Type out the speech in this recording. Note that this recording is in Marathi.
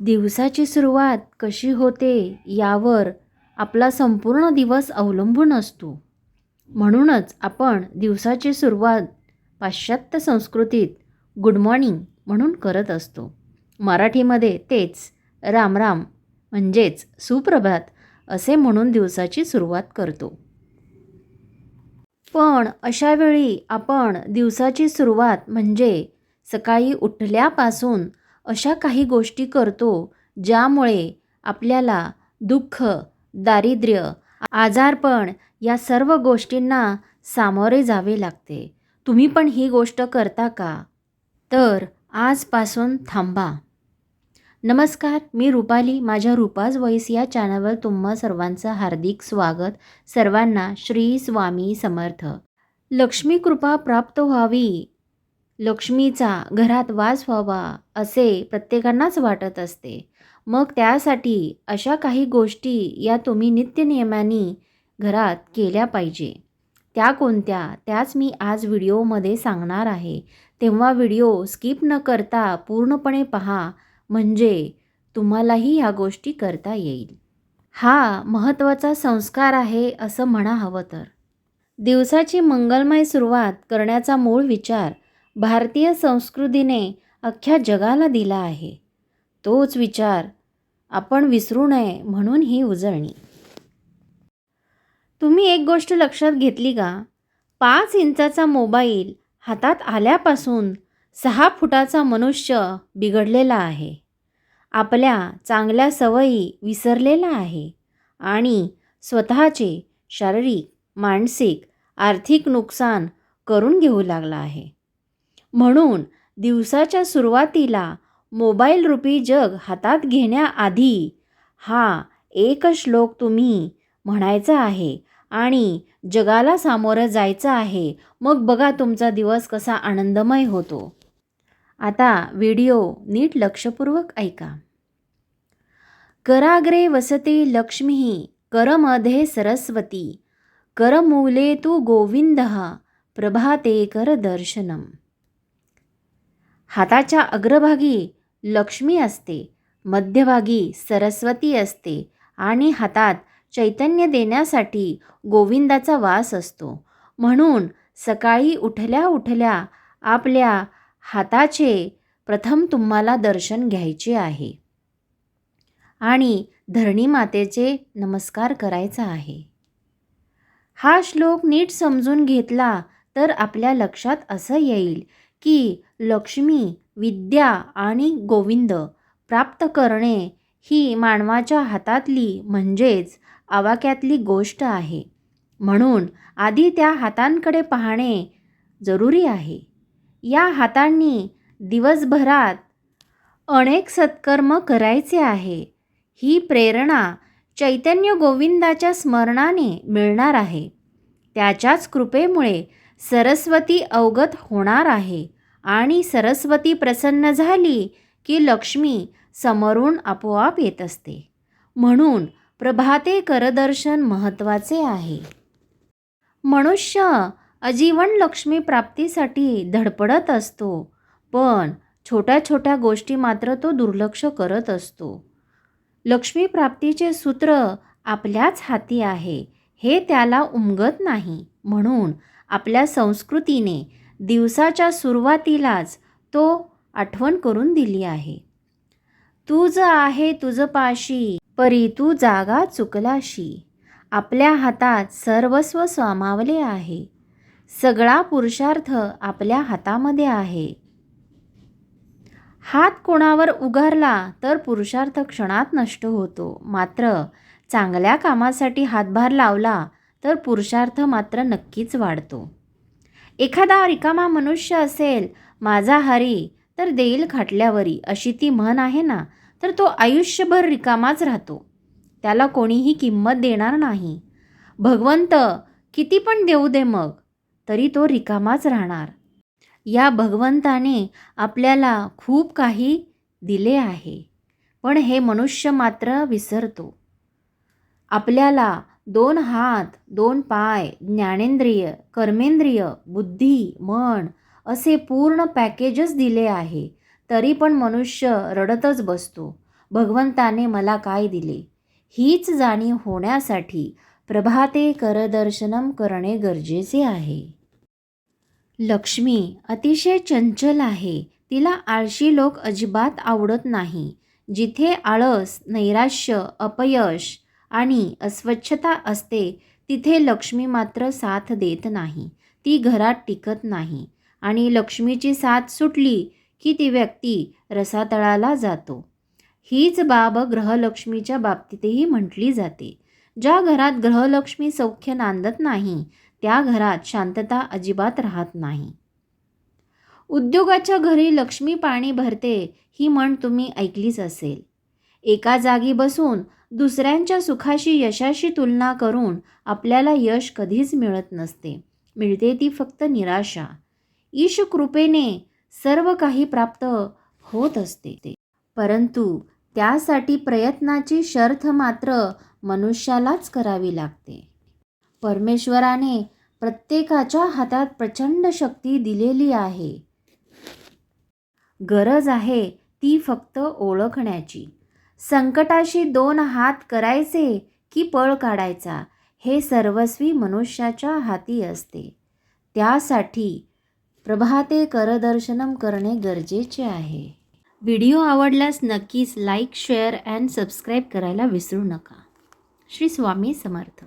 दिवसाची सुरुवात कशी होते यावर आपला संपूर्ण दिवस अवलंबून असतो. म्हणूनच आपण दिवसाची सुरुवात पाश्चात्य संस्कृतीत गुड मॉर्निंग म्हणून करत असतो. मराठीमध्ये तेच रामराम म्हणजेच सुप्रभात असे म्हणून दिवसाची सुरुवात करतो. पण अशावेळी आपण दिवसाची सुरुवात म्हणजे सकाळी उठल्यापासून अशा काही गोष्टी करतो ज्यामुळे आपल्याला दुःख दारिद्र्य आजारपण या सर्व गोष्टींना सामोरे जावे लागते. तुम्ही पण ही गोष्ट करता का? तर आजपासून थांबा. नमस्कार मी रुपाली. माझ्या रुपाज वॉईस या चॅनलवर तुम्हा सर्वांचं हार्दिक स्वागत. सर्वांना श्री स्वामी समर्थ. लक्ष्मी कृपा प्राप्त व्हावी. लक्ष्मीचा घरात वास व्हावा असे प्रत्येकांनाच वाटत असते. मग त्यासाठी अशा काही गोष्टी या तुम्ही नित्यनियमाने घरात केल्या पाहिजे. त्या कोणत्या? त्याच मी आज व्हिडिओमध्ये सांगणार आहे. तेव्हा व्हिडिओ स्किप न करता पूर्णपणे पहा म्हणजे तुम्हालाही ह्या गोष्टी करता येईल. हा महत्त्वाचा संस्कार आहे असं म्हणा हवं तर. दिवसाची मंगलमय सुरुवात करण्याचा मूळ विचार भारतीय संस्कृतीने अख्ख्या जगाला दिला आहे. तोच विचार आपण विसरू नये म्हणून ही उजळणी. तुम्ही एक गोष्ट लक्षात घेतली का? पाच इंचाचा मोबाईल हातात आल्यापासून सहा फुटाचा मनुष्य बिघडलेला आहे. आपल्या चांगल्या सवयी विसरलेला आहे आणि स्वतःचे शारीरिक मानसिक आर्थिक नुकसान करून घेऊ लागला आहे. म्हणून दिवसाच्या सुरुवातीला मोबाईल रूपी जग हातात घेण्याआधी हा एक श्लोक तुम्ही म्हणायचा आहे. आणि जगाला सामोरं जायचं आहे. मग बघा तुमचा दिवस कसा आनंदमय होतो. आता व्हिडिओ नीट लक्षपूर्वक ऐका. कराग्रे वसते लक्ष्मी करमध्ये सरस्वती करमूले तू गोविंद प्रभाते करदर्शनम हाताच्या अग्रभागी लक्ष्मी असते मध्यभागी सरस्वती असते आणि हातात चैतन्य देण्यासाठी गोविंदाचा वास असतो. म्हणून सकाळी उठल्या उठल्या आपल्या हाताचे प्रथम तुम्हाला दर्शन घ्यायचे आहे. आणि धरणी मातेचे नमस्कार करायचा आहे. हा श्लोक नीट समजून घेतला तर आपल्या लक्षात असं येईल की लक्ष्मी विद्या आणि गोविंद प्राप्त करणे ही मानवाच्या हातातली म्हणजेच आवाक्यातली गोष्ट आहे. म्हणून आधी त्या हातांकडे पाहणे जरुरी आहे. या हातांनी दिवसभरात अनेक सत्कर्म करायचे आहे. ही प्रेरणा चैतन्य गोविंदाच्या स्मरणाने मिळणार आहे. त्याच्याच कृपेमुळे सरस्वती अवगत होणार आहे. आणि सरस्वती प्रसन्न झाली की लक्ष्मी समोरून आपोआप येत असते. म्हणून प्रभाते करदर्शन महत्त्वाचे आहे. मनुष्य आजीवन लक्ष्मी प्राप्तीसाठी धडपडत असतो पण छोट्या छोट्या गोष्टी मात्र तो दुर्लक्ष करत असतो. लक्ष्मी प्राप्तीचे सूत्र आपल्याच हाती आहे हे त्याला उमगत नाही. म्हणून आपल्या संस्कृतीने दिवसाच्या सुरुवातीलाच तो आठवण करून दिली आहे. तुझ आहे तुझ पाशी परी तू जागा चुकलाशी. आपल्या हातात सर्वस्व सामावले आहे. सगळा पुरुषार्थ आपल्या हातामध्ये आहे. हात कोणावर उगारला तर पुरुषार्थ क्षणात नष्ट होतो. मात्र चांगल्या कामासाठी हातभार लावला तर पुरुषार्थ मात्र नक्कीच वाढतो. एखादा रिकामा मनुष्य असेल माझा हरी तर देईल खाटल्यावरी अशी ती म्हण आहे ना तर तो आयुष्यभर रिकामाच राहतो. त्याला कोणीही किंमत देणार नाही. भगवंत किती पण देऊ दे मग तरी तो रिकामाच राहणार. या भगवंताने आपल्याला खूप काही दिले आहे पण हे मनुष्य मात्र विसरतो. आपल्याला दोन हात दोन पाय ज्ञानेंद्रिय कर्मेंद्रिय बुद्धी मन असे पूर्ण पॅकेजच दिले आहे. तरी पण मनुष्य रडतच बसतो. भगवंताने मला काय दिले? हीच जाणीव होण्यासाठी प्रभाते करदर्शनम करणे गरजेचे आहे. लक्ष्मी अतिशय चंचल आहे. तिला आळशी लोक अजिबात आवडत नाही. जिथे आळस नैराश्य अपयश आणि अस्वच्छता असते तिथे लक्ष्मी मात्र साथ देत नाही. ती घरात टिकत नाही. आणि लक्ष्मीची साथ सुटली की ती व्यक्ती रसातळाला जातो. हीच बाब ग्रहलक्ष्मीच्या बाबतीतही म्हटली जाते. ज्या घरात ग्रहलक्ष्मी सौख्य नांदत नाही त्या घरात शांतता अजिबात राहत नाही. उद्योगाच्या घरी लक्ष्मी पाणी भरते ही म्हण तुम्ही ऐकलीच असेल. एका जागी बसून दुसऱ्यांच्या सुखाशी यशाशी तुलना करून आपल्याला यश कधीच मिळत नसते. मिळते ती फक्त निराशा. ईशकृपेने सर्व काही प्राप्त होत असते. परंतु त्यासाठी प्रयत्नाची शर्थ मात्र मनुष्यालाच करावी लागते. परमेश्वराने प्रत्येकाच्या हातात प्रचंड शक्ती दिलेली आहे. गरज आहे ती फक्त ओळखण्याची. संकटाशी दोन हात करायचे की पळ काढायचा हे सर्वस्वी मनुष्याच्या हाती असते. त्यासाठी प्रभाते करदर्शनम करणे गरजेचे आहे. व्हिडिओ आवडल्यास नक्कीच लाईक शेअर अँड सबस्क्राईब करायला विसरू नका. श्री स्वामी समर्थ.